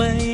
bem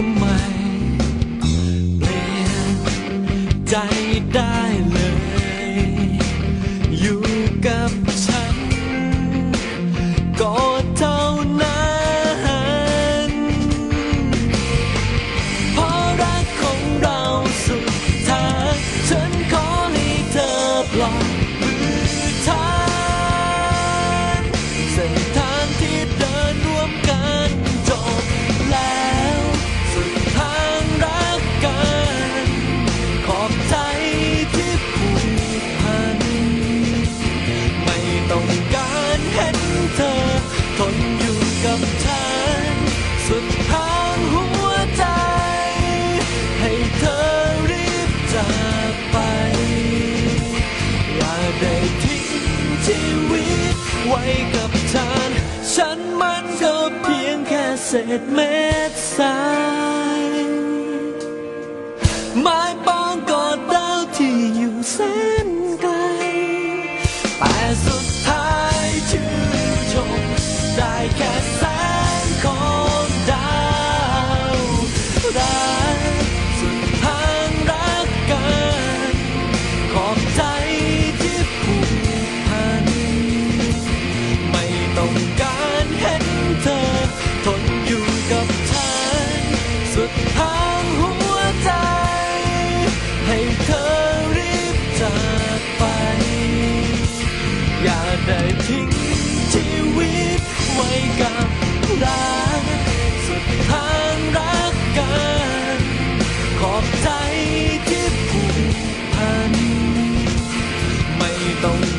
ทำไม เปลี่ยนใจได้ กับฉันสุดทางหัวใจ ให้เธอรีบจากไป อย่าได้ทิ้งชีวิตไว้กับฉัน ฉันมันก็เพียงแค่เศษเม็ดทรายไม้ปองกอดดาวที่อยู่แสนไกลแต่สุด ท้ 动